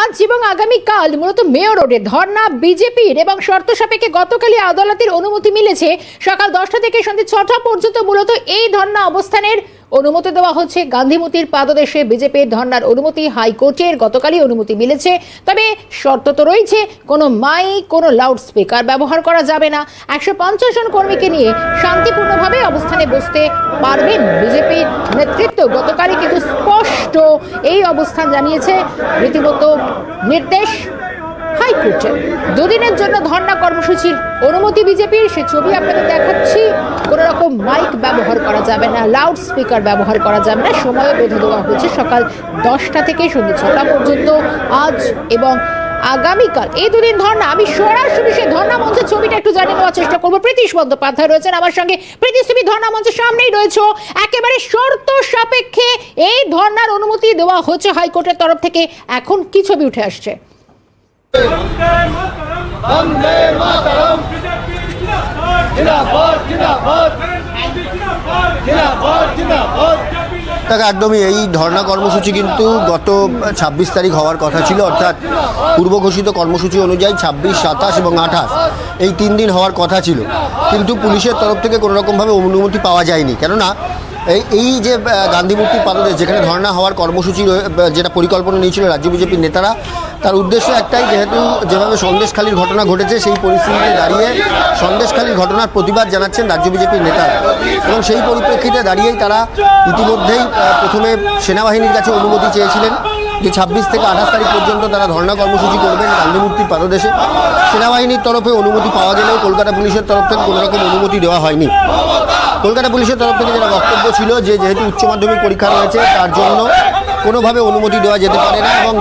আজ এবং আগামীকাল মূলত মেয়র রোডে ধর্না বিজেপির এবং শর্ত সাপেক্ষে গতকালই আদালতের অনুমতি মিলেছে। সকাল দশটা থেকে সন্ধ্যে ছটা পর্যন্ত মূলত এই ধর্না অবস্থানের অনুমতি দেওয়া হচ্ছে। গান্ধীমতির পাদদেশে বিজেপির ধর্নার অনুমতি, হাইকোর্টের গতকালই অনুমতি মিলেছে। তবে শর্ত তো রয়েছে, কোনো মাইক কোনো লাউড স্পিকার ব্যবহার করা যাবে না। একশো পঞ্চাশ জন কর্মীকে নিয়ে শান্তিপূর্ণভাবে অবস্থানে বসতে পারবেন বিজেপির স্পষ্ট এই অবস্থান জানিয়েছে। রীতিমতো নির্দেশ হাইকোর্টের দুদিনের জন্য ধর্ণা কর্মসূচির অনুমতি বিজেপির, সে ছবি আপনাদের দেখাচ্ছি। কোনো রকম মাইক ব্যবহার করা যাবে না লাউড স্পিকার ব্যবহার করা যাবে না। সময় বেঁধে দেওয়া হয়েছে সকাল দশটা থেকে সন্ধ্যে ছটা পর্যন্ত। আজ এবং আগামীকাল, এই দুদিন ধর্ণা, আমি সরাসরি সেই ধর্ণা মঞ্চের ছবিটা একটু জানিয়ে নেওয়ার চেষ্টা করব। প্রীতিশ বন্দ্যোপাধ্যায় রয়েছেন আমার সঙ্গে। প্রীতিশ্রী ধর্ণা মঞ্চের সামনেই রয়েছে। একেবারে শর্ত সাপেক্ষে এই ধর্ণার অনুমতি দেওয়া হচ্ছে হাইকোর্টের তরফ থেকে। এখন কি ছবি উঠে আসছে? তাকে একদমই এই ধর্ণা কর্মসূচি কিন্তু গত ছাব্বিশ তারিখ হওয়ার কথা ছিল, অর্থাৎ পূর্ব ঘোষিত কর্মসূচি অনুযায়ী ছাব্বিশ, সাতাশ এবং আঠাশ এই তিন দিন হওয়ার কথা ছিল। কিন্তু পুলিশের তরফ থেকে কোনো রকমভাবে অনুমতি পাওয়া যায়নি। কেননা এই এই যে গান্ধী মূর্তির পাদদেশ, যেখানে ধর্ণা হওয়ার কর্মসূচি যেটা পরিকল্পনা নিয়েছিল রাজ্য বিজেপির নেতারা তার উদ্দেশ্য একটাই, যেহেতু যেভাবে সন্দেশখালীর ঘটনা ঘটেছে, সেই পরিস্থিতিতে দাঁড়িয়ে সন্দেশখালীর ঘটনার প্রতিবাদ জানাচ্ছেন রাজ্য বিজেপির নেতারা। এবং সেই পরিপ্রেক্ষিতে দাঁড়িয়েই তারা ইতিমধ্যেই প্রথমে সেনাবাহিনীর কাছে অনুমতি চেয়েছিলেন যে ছাব্বিশ থেকে আঠাশ তারিখ পর্যন্ত তারা ধর্ণা কর্মসূচি করবেন গান্ধী মূর্তির পাদদেশে। সেনাবাহিনীর তরফে অনুমতি পাওয়া গেলেও কলকাতা পুলিশের তরফ থেকে কোনো রকম অনুমতি দেওয়া হয়নি। কলকাতা পুলিশের তরফ থেকে যেটা বক্তব্য ছিল যে, যেহেতু উচ্চ মাধ্যমিক পরীক্ষা রয়েছে, তার জন্য কোনোভাবে অনুমতি দেওয়া যেতে পারে না এবং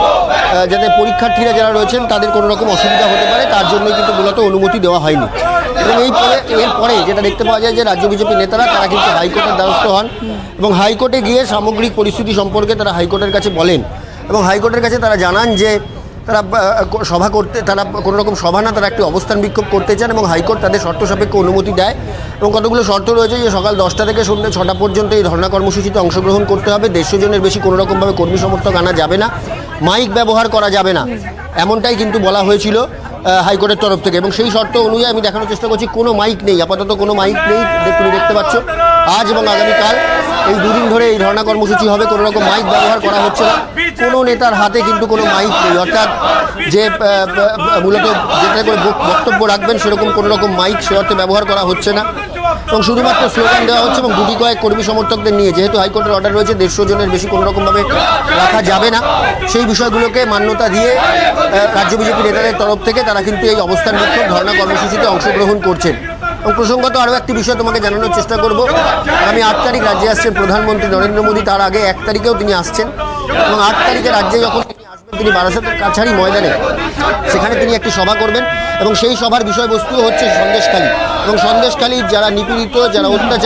যাতে পরীক্ষার্থীরা যারা রয়েছেন তাদের কোনো রকম অসুবিধা হতে পারে, তার জন্য কিন্তু মূলত অনুমতি দেওয়া হয়নি। এবং এই পরে এরপরে যেটা দেখতে পাওয়া যায় যে রাজ্য বিজেপি নেতারা তারা কিন্তু হাইকোর্টের দ্বারস্থ হন এবং হাইকোর্টে গিয়ে সামগ্রিক পরিস্থিতি সম্পর্কে তারা হাইকোর্টের কাছে বলেন এবং হাইকোর্টের কাছে তারা জানান যে তারা সভা করতে, তারা কোনো রকম সভা না, তারা একটি অবস্থান বিক্ষোভ করতে চান এবং হাইকোর্ট তাদের শর্ত সাপেক্ষে অনুমতি দেয় এবং কতগুলো শর্ত রয়েছে যে সকাল দশটা থেকে সন্ধ্যে ছটা পর্যন্ত এই ধর্ণা কর্মসূচিতে অংশগ্রহণ করতে হবে। দেড়শো জনের বেশি কোনো রকমভাবে কর্মী সমর্থক আনা যাবে না। মাইক ব্যবহার করা যাবে না। এমনটাই কিন্তু বলা হয়েছিল হাইকোর্টের তরফ থেকে এবং সেই শর্ত অনুযায়ী আমি দেখানোর চেষ্টা করছি, কোনো মাইক নেই, আপাতত কোনো মাইক নেই তুমি দেখতে পাচ্ছ। আজ এবং আগামীকাল এই দুদিন ধরে এই ধর্ণা কর্মসূচি হবে, কোনো রকম মাইক ব্যবহার করা হচ্ছে না। কোনো নেতার হাতে কিন্তু কোনো মাইক নেই। অর্থাৎ যে মূলত যেটা করে বক্তব্য রাখবেন, সেরকম কোনো রকম মাইক সে অর্থে ব্যবহার করা হচ্ছে না। এবং শুধুমাত্র স্লোগান দেওয়া হচ্ছে এবং গুটি কয়েক কর্মী সমর্থকদের নিয়ে, যেহেতু হাইকোর্টের অর্ডার রয়েছে, দেড়শো জনের বেশি কোনো রকমভাবে রাখা যাবে না। সেই বিষয়গুলোকে মান্যতা দিয়ে রাজ্য বিজেপি নেতাদের তরফ থেকে তারা কিন্তু এই অবস্থান বিক্ষোভ ধর্ণা কর্মসূচিতে অংশগ্রহণ করছেন। এবং প্রসঙ্গত আরও একটি বিষয় তোমাকে জানানোর চেষ্টা করব। আগামী আট তারিখ রাজ্যে আসছেন প্রধানমন্ত্রী নরেন্দ্র মোদী, তার আগে এক তারিখেও তিনি আসছেন এবং আট তারিখে রাজ্যে যখন তিনি আসবেন, তিনি বারাসাতের কাছারি ময়দানে সেখানে তিনি একটি সভা করবেন এবং সেই সভার বিষয়বস্তু হচ্ছে সন্দেশখালী। এবং সন্দেশখালী যারা নিপীড়িত, যারা অত্যাচার